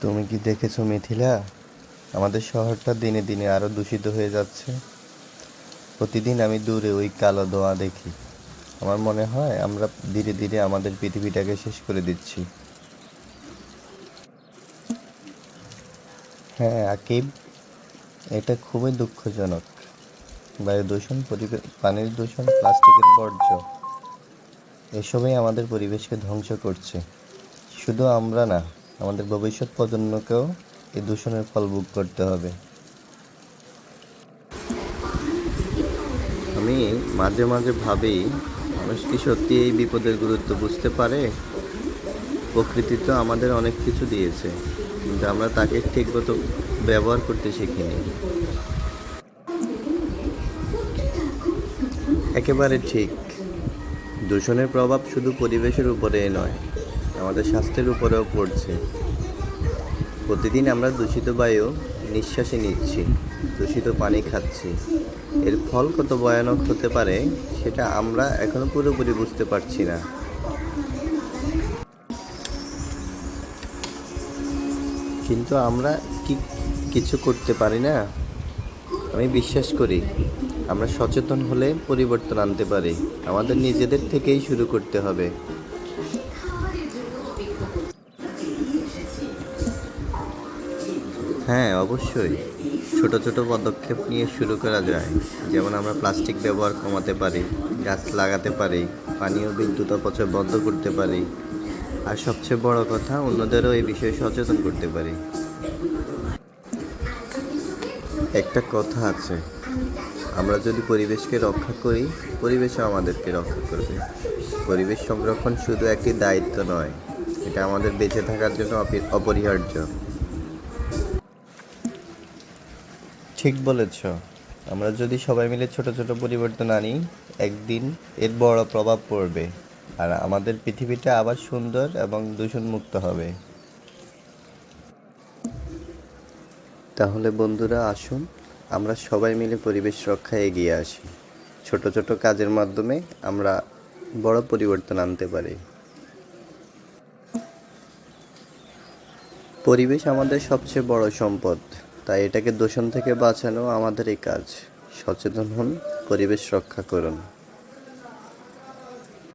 তুমি কি দেখেছ মিথিলা? আমাদের শহরটা দিনে দিনে আরও দূষিত হয়ে যাচ্ছে। প্রতিদিন আমি দূরে ওই কালো ধোঁয়া দেখি। আমার মনে হয় আমরা ধীরে ধীরে আমাদের পৃথিবীটাকে শেষ করে দিচ্ছি। হ্যাঁ আকিব, এটা খুবই দুঃখজনক। বায়ু দূষণ পরিবে- পানির দূষণ, প্লাস্টিকের বর্জ্য, এসবই আমাদের পরিবেশকে ধ্বংস করছে। শুধু আমরা না আমাদের ভবিষ্যৎ প্রজন্মকেও এই দূষণের ফল ভোগ করতে হবে। আমি মাঝে মাঝে ভাবি, মানুষ কি সত্যি এই বিপদের গুরুত্ব বুঝতে পারে? প্রকৃতি তো আমাদের অনেক কিছু দিয়েছে, কিন্তু আমরা তাকে ঠিকমতো ব্যবহার করতে শিখিনি। একেবারে ঠিক। দূষণের প্রভাব শুধু পরিবেশের উপরেই নয় আমাদের স্বাস্থ্যের উপরেও পড়ছে। প্রতিদিন আমরা দূষিত বায়ু নিঃশ্বাসে নিচ্ছি, দূষিত পানি খাচ্ছি। এর ফল কত ভয়ানক হতে পারে সেটা আমরা এখনও পুরোপুরি বুঝতে পারছি না। কিন্তু আমরা কি কিছু করতে পারি না? আমি বিশ্বাস করি, আমরা সচেতন হলে পরিবর্তন আনতে পারি। আমাদের নিজেদের থেকেই শুরু করতে হবে। হ্যাঁ অবশ্যই। ছোট ছোট পদক্ষেপ নিয়ে শুরু করা যায়। যেমন আমরা প্লাস্টিক ব্যবহার কমাতে পারি, গাছ লাগাতে পারি পানীয় বিদ্যুৎ অপচয় বন্ধ করতে পারি। আর সবচেয়ে বড় কথা, অন্যদেরও এই বিষয়ে সচেতন করতে পারি। একটা কথা আছে, আমরা যদি পরিবেশকে রক্ষা করি পরিবেশও আমাদেরকে রক্ষা করবে। পরিবেশ সংরক্ষণ শুধু একটি দায়িত্ব নয়, এটা আমাদের বেঁচে থাকার জন্য অপরিহার্য। ঠিক বলেছ। আমরা যদি সবাই মিলে ছোট ছোট পরিবর্তন আনি, একদিন এর বড় প্রভাব পড়বে আর আমাদের পৃথিবীটা আবার সুন্দর এবং দূষণমুক্ত হবে। তাহলে বন্ধুরা আসুন, আমরা সবাই মিলে পরিবেশ রক্ষায় এগিয়ে আসি। ছোট ছোট কাজের মাধ্যমে আমরা বড় পরিবর্তন আনতে পারি। পরিবেশ আমাদের সবচেয়ে বড় সম্পদ। তাই এটাকে দূষণ থেকে বাঁচানো আমাদেরই কাজ। সচেতন হন পরিবেশ রক্ষা করুন।